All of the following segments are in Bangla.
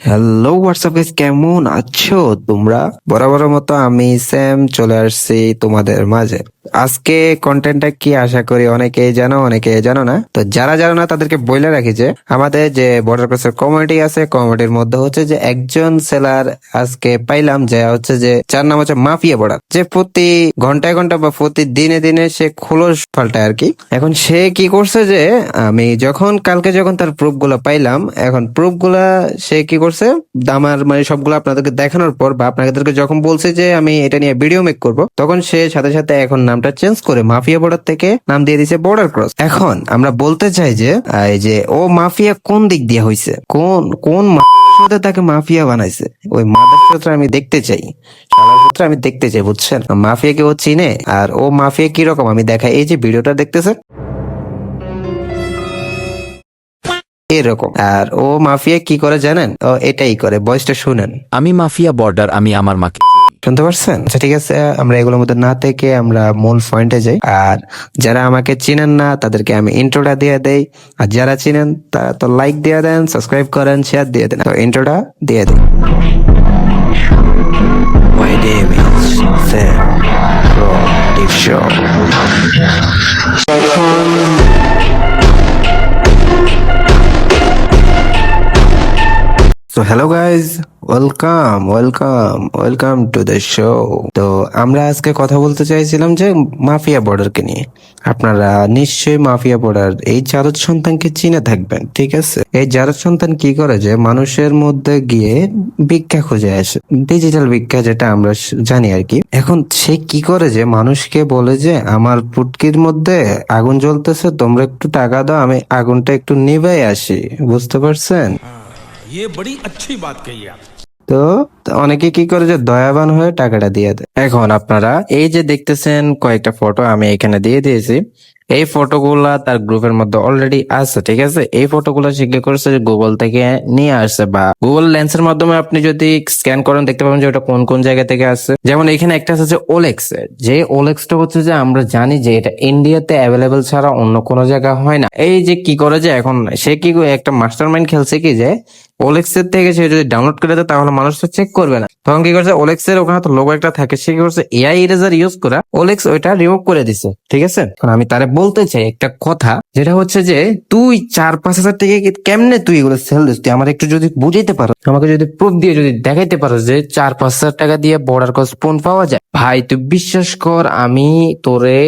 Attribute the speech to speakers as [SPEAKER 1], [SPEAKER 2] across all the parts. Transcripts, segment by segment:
[SPEAKER 1] হ্যালো হোয়াটসঅ্যাপ গাইস কেমন আছো তোমরা? বরাবর মতো আমি স্যাম চলে আসছি তোমাদের মাঝে। আজকে কন্টেন্টটা কি আশা করি অনেকে জানো অনেকে জানো না। তো যারা জানো না, তাদেরকে বলে রাখি যে, আমাদের যে বর্ডার ক্রসের কমিটি আছে কমিটির মধ্যে হচ্ছে যে একজন সেলার আজকে পাইলাম যে হচ্ছে যে, যার নাম হচ্ছে মাফিয়া বর্ডার যে প্রতি ঘন্টায় ঘণ্টা বা প্রতি দিনে দিনে সে খোলস পাল্টায় আর কি। এখন সে কি করছে যে, আমি যখন, কালকে যখন তার প্রুফগুলো পাইলাম, এখন প্রুফগুলা সে কি করছে? আমার মানে সবগুলো আপনাদেরকে দেখানোর পর বা আপনাদেরকে যখন বলছে যে, আমি এটা নিয়ে ভিডিও মেক করব, তখন সে সাথে সাথে এখন নামটা চেঞ্জ করে মাফিয়া বর্ডার থেকে নাম দিয়ে দিছে বর্ডার ক্রস এখন আমরা বলতে চাই যে, এই যে, ও মাফিয়া কোন দিক দিয়ে হইছে? কোন কোন তাকে মাফিয়া বানাইছে? ওই মাদার আমি দেখতে চাই। শালার আমি দেখতে চাই, বুঝছেন? মাফিয়াকে ও চিনে? আর ও মাফিয়া কি রকম আমি দেখাই। এই যে ভিডিওটা দেখতেছেন? এরকম। আর ও মাফিয়া কি করে জানেন? ও এটাই করে। বয়সটা শুনেন।
[SPEAKER 2] আমি মাফিয়া বর্ডার আমি আমার মাকে
[SPEAKER 1] শুনতে পারছেন? আচ্ছা ঠিক আছে আমরা এগুলোর মধ্যে না থেকে আমরা মূল পয়েন্টে যাই। আর যারা আমাকে চিনেন না তাদেরকে আমি ইন্ট্রোটা দিয়ে দেই। আর যারা চিনেন তারা তো লাইক দিয়ে দেন সাবস্ক্রাইব করেন শেয়ার দিয়ে দেন। তো ইন্ট্রোটা দিয়ে দিই। My name is Sam from Deep Show. So hello guys welcome welcome welcome to the show তো আমরা আজকে কথা বলতে চাইছিলাম যে মাফিয়া বর্ডারকে নিয়ে আপনারা নিশ্চয়ই মাফিয়া বর্ডার এই জারদ সন্তানকে চিনে থাকবেন ঠিক আছে এই জারদ সন্তান কি করে যে মানুষের মধ্যে গিয়ে ভিক্ষা খুঁজে আসে ডিজিটাল ভিক্ষা যেটা আমরা স- জানি আর কি এখন সে কি করে যে মানুষকে বলে যে আমার পুটকির মধ্যে আগুন জ্বলতেছে তোমরা একটু টাকা দাও আমি আগুনটা একটু নিভাই আসি বুঝতে পারছেন
[SPEAKER 3] ये बड़ी अच्छी बात कही आप
[SPEAKER 1] তো অনেকে কি করে যে দয়াবান হয়ে টাকাটা দিয়ে দেয়? এখন আপনারা এই যে দেখতেছেন কয়েকটা ফটো আমি এখানে দিয়ে দিয়েছি। এই ফটোগুলা তার গ্রুপের মধ্যে অলরেডি আছে, ঠিক আছে? এই ফটোগুলো সে করেছে গুগল থেকে নিয়ে আসছে বা গুগল লেন্সের মাধ্যমে আপনি যদি স্ক্যান করেন, দেখতে পাবেন যে ওটা কোন কোন জায়গা থেকে আসছে। যেমন এখানে একটা আছে যে ওলেক্স যে ওলেক্সটা হচ্ছে যে আমরা জানি যে এটা ইন্ডিয়াতে অ্যাভেলেবেল ছাড়া অন্য কোনো জায়গা হয় না। এই যে কি করে যে এখন সে কি একটা মাস্টার মাইন্ড খেলছে কি যে ওলেক্স এর থেকে সে যদি ডাউনলোড করে দেয়, তাহলে মানুষ তো চেক করবে না। তখন কি করছে? ওলেক্সের ওখানে তো লোগো একটা থাকে, সে কি করছে? এআই ইরেজার ইউজ করা ওলেক্স ওইটা রিমুভ করে দিছে। ঠিক আছে? আমি তারে বলতে চাই একটা কথা, যেটা হচ্ছে যে, তুই চার পাঁচ হাজার টাকা কেমনে তুই এগুলো সেল দিস? তুই আমার একটু যদি বুঝাইতে পারো, আমাকে যদি প্রুফ দিয়ে যদি দেখাইতে পারো যে চার পাঁচ হাজার টাকা দিয়ে বর্ডার কস ফোন পাওয়া যায়। ভাই, তুই বিশ্বাস কর, আমি তোরে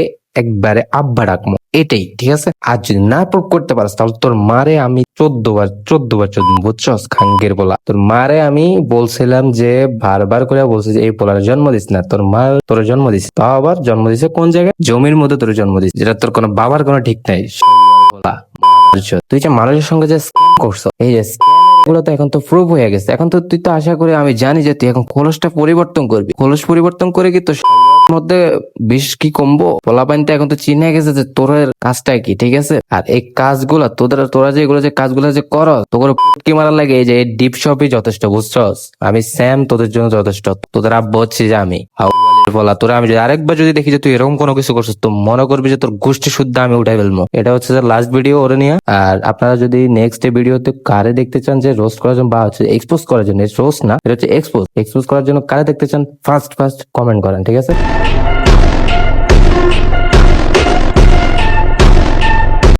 [SPEAKER 1] একবারে আব্বা ডাকবো। এটাই, ঠিক আছে? আর যদি না প্রুভ করতে পারস, তাহলে তোর মারে আমি চোদ্দ বার চোদ্দ বার চোদ্দ বুঝছস? খাঙ্গের বলা। তোর মারে আমি বলছিলাম যে, বারবার করে বলছি যে, এই পোলার জন্ম দিস না। তোর মা তোর জন্ম দিস তাও আবার জন্ম দিছে কোন জায়গায়? জমির মধ্যে তোর জন্ম দিস যেটা তোর কোনো বাবার কোনো ঠিক নাই। বলা। তুই যে মানুষের সঙ্গে যে স্ক্যাম করছ এই যে scam গুলো তো এখন তো প্রুভ হয়ে গেছে। এখন তো তুই তো আশা করি, আমি জানি যে তুই এখন খোলসটা পরিবর্তন করবি। খোলস পরিবর্তন করে কি তো মধ্যে বিষ কি কমবো? পোলাপাইনটা এখন তো চিনে গেছে যে তোরের কাজটা কি, ঠিক আছে? আর এই কাজগুলা, তোদের, তোরা যে এগুলো যে কাজগুলো যে কর তোর কি মারা লাগে? এই যে ডিপ শপই যথেষ্ট, বুঝছস? আমি স্যাম তোদের জন্য যথেষ্ট, তোদের আব্বা হচ্ছে যে আমি। বলা, তোরা আমি যদি আরেকবার যদি দেখি যে তুই এরকম কোনো কিছু করছিস, তো মনে করবি যে তোর গোষ্ঠী শুদ্ধ আমি উঠাই ফেলব। এটা হচ্ছে লাস্ট ভিডিও ওরে নিয়ে। আর আপনারা যদি নেক্সট ভিডিওতে কারে দেখতে চান যে রোস্ট করার জন্য, বা হচ্ছে এক্সপোজ করার জন্য রোস্ট না, এটা হচ্ছে এক্সপোজ এক্সপোজ করার জন্য কারে দেখতে চান ফার্স্ট ফার্স্ট কমেন্ট করেন, ঠিক আছে?